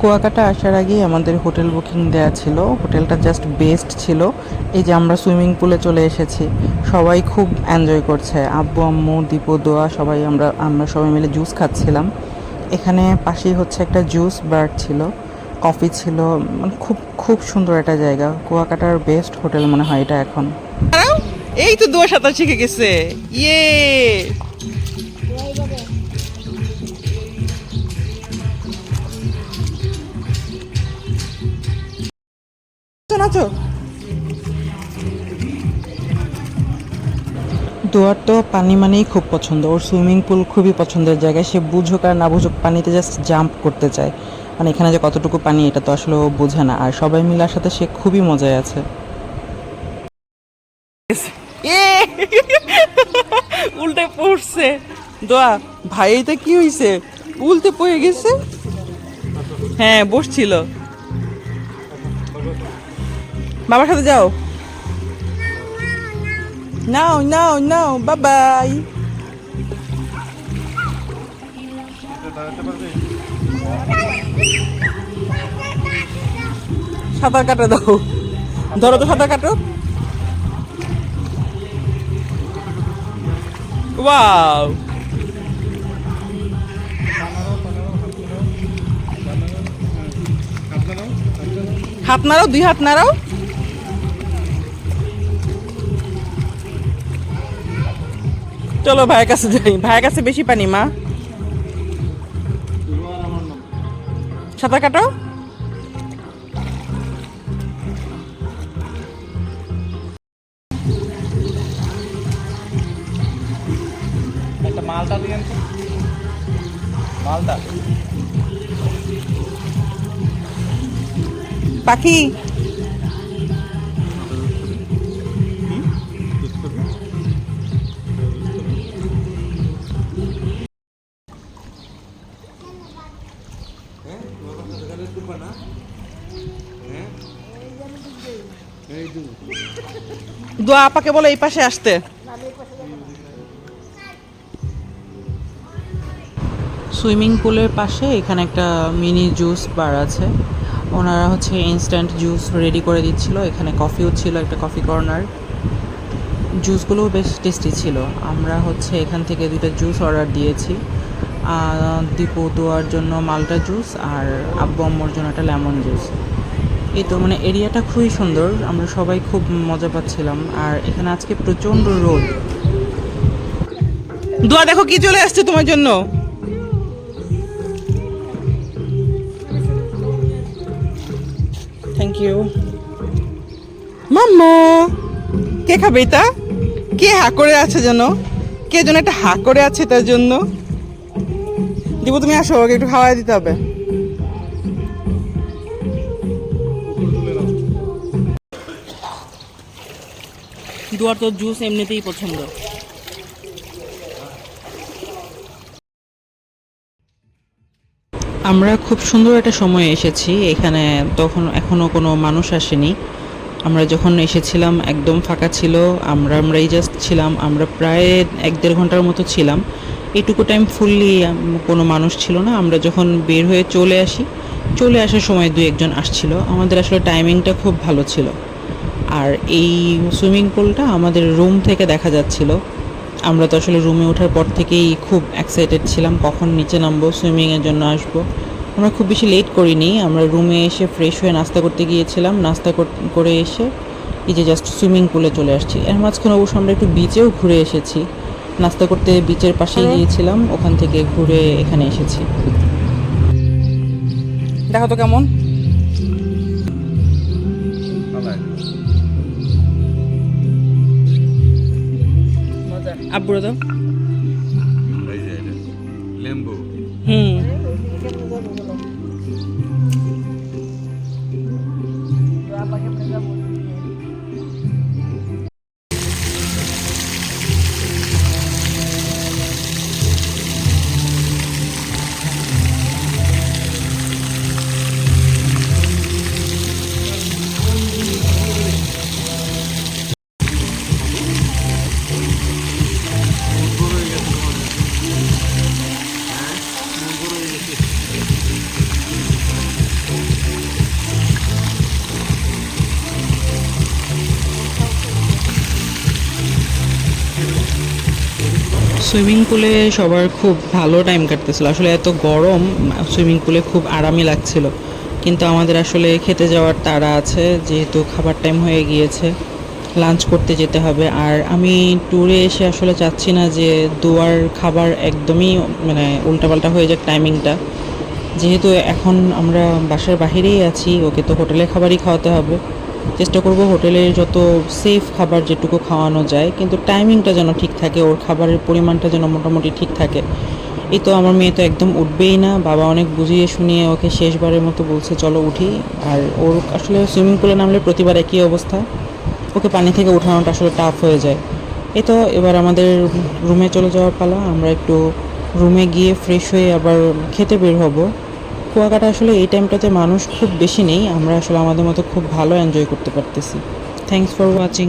কুয়াকাটা আসার আগেই আমাদের হোটেল বুকিং দেওয়া ছিল। হোটেলটা জাস্ট বেস্ট ছিল। এই যে আমরা সুইমিং পুলে চলে এসেছি। সবাই খুব এনজয় করছে। আব্বু, আম্মু, দীপু, দোয়া, সবাই আমরা আমরা সবাই মিলে জুস খাচ্ছিলাম। এখানে পাশেই হচ্ছে একটা জুস বার ছিল। কফি ছিল। মানে খুব খুব সুন্দর একটা জায়গা। কুয়াকাটার বেস্ট হোটেল মনে হয় এটা এখন। এই তো দোয়া সাঁতার শিখে গেছে। ইয়ে! নাচো দোয়ার তো পানি মানেই খুব পছন্দ। ওর সুইমিং পুল খুবই পছন্দের জায়গায়। সে বুঝুক আর না বুঝুক পানিতে জাস্ট জাম্প করতে চায়। মানে এখানে যে কতটুকু পানি এটা তো আসলে ও বোঝে না। আর সবাই মিলার সাথে সে খুবই মজায় আছে। উল্টে পড়ছে। দোয়া ভাই ভাইটা কি হইছে? উল্টে পড়ে গেছে? হ্যাঁ বসছিল। বাবার সাথে যাও। নাও নাও নাও, বাবাই। সাঁতার কাটা দাও। ধরো তো সাঁতার কাটো। ওয়াও। হাত নাড়াও, দুই হাত নাড়াও। চলো ভাইয়ের কাছে যাই। ভাইয়ের কাছে বেশি পানি মা। সাঁতার কাটো। একটা মালটা দিয়েন মালটা। পাখি। দোয়া আপাকে বলে এই পাশে আসতে। সুইমিং পুলের পাশে এখানে একটা মিনি জুস বার আছে। ওনারা হচ্ছে ইনস্ট্যান্ট জুস রেডি করে দিচ্ছিল। এখানে কফিও ছিল, একটা কফি কর্নার জুসগুলোও বেশ টেস্টি ছিল। আমরা হচ্ছে এখান থেকে দুটো জুস অর্ডার দিয়েছি। দীপু দোয়ার জন্য মালটা জুস আর আব্বু আম্মুর জন্য একটা লেমন জুস এই তো মানে এরিয়াটা খুবই সুন্দর, আমরা সবাই খুব মজা পাচ্ছিলাম। আর এখানে আজকে প্রচণ্ড রোদ। দোয়া দেখো কি চলে আসছে তোমার জন্য। থ্যাংক ইউ মাম্মা, কে খাবে এটা? কে হা করে আছে যেন? কে যেন একটা হা করে আছে তার জন্য। দিব তুমি আসো, ওকে একটু খাওয়াই দিতে হবে। দুয়ার তো জুস এমনিতেই পছন্দ। আমরা খুব সুন্দর একটা সময় এসেছি, এখানে তখন এখনও কোনো মানুষ আসেনি। আমরা যখন এসেছিলাম, একদম ফাঁকা ছিল, আমরা, আমরাই জাস্ট ছিলাম, আমরা প্রায় এক দেড় ঘণ্টার মতো ছিলাম। এইটুকু টাইম ফুললি কোনো মানুষ ছিল না। আমরা যখন বের হয়ে চলে আসি, চলে আসার সময় দু একজন আসছিল। আমাদের আসলে টাইমিংটা খুব ভালো ছিল। আর এই সুইমিং পুলটা আমাদের রুম থেকে দেখা যাচ্ছিল। আমরা তো আসলে রুমে ওঠার পর থেকেই খুব এক্সাইটেড ছিলাম কখন নিচে নামবো সুইমিংয়ের জন্য আসব। আমরা খুব বেশি লেট করিনি আমরা রুমে এসে ফ্রেশ হয়ে নাস্তা করতে গিয়েছিলাম। নাস্তা কর- করে এসে এই যে জাস্ট সুইমিং পুলে চলে আসছি। এর মাঝখানে অবশ্য আমরা একটু বিচেও ঘুরে এসেছি। নাস্তা করতে বিচের পাশে গিয়েছিলাম ওখান থেকে ঘুরে এখানে এসেছি। দেখো তো কেমন। আব্বুরা এটা লেম্বু। সুইমিং পুলে সবার খুব ভালো টাইম কাটতেছিল। আসলে এত গরম, সুইমিং পুলে খুব আরামই লাগছিল। কিন্তু আমাদের আসলে খেতে যাওয়ার তাড়া আছে, যেহেতু খাবার টাইম হয়ে গিয়েছে লাঞ্চ করতে যেতে হবে। আর আমি ট্যুরে এসে আসলে চাচ্ছি না যে দুয়ার খাবার একদমই মানে উল্টাপাল্টা হয়ে যাক টাইমিংটা যেহেতু এখন আমরা বাসার বাহিরেই আছি, ওকে তো হোটেলে খাবারই খাওয়াতে হবে। চেষ্টা করব হোটেলের যত সেফ খাবার যেটুকু খাওয়ানো যায়, কিন্তু টাইমিংটা যেন ঠিক থাকে, ওর খাবারের পরিমাণটা যেন মোটামুটি ঠিক থাকে। এই তো আমার মেয়ে তো একদম উঠবেই না, বাবা অনেক বুঝিয়ে শুনিয়ে ওকে শেষবারের মতো বলছে, চলো উঠি। আর ওর আসলে সুইমিং পুলে নামলে প্রতিবার একই অবস্থা। ওকে পানি থেকে উঠানোটা আসলে টাফ হয়ে যায়। এই তো এবার আমাদের রুমে চলে যাওয়ার পালা, আমরা একটু রুমে গিয়ে ফ্রেশ হয়ে আবার খেতে বের হব। কুয়াকাটা আসলে এই টাইমটাতে মানুষ খুব বেশি নেই। আমরা আসলে আমাদের মতো খুব ভালো এনজয় করতে পারতেছি। Thanks for watching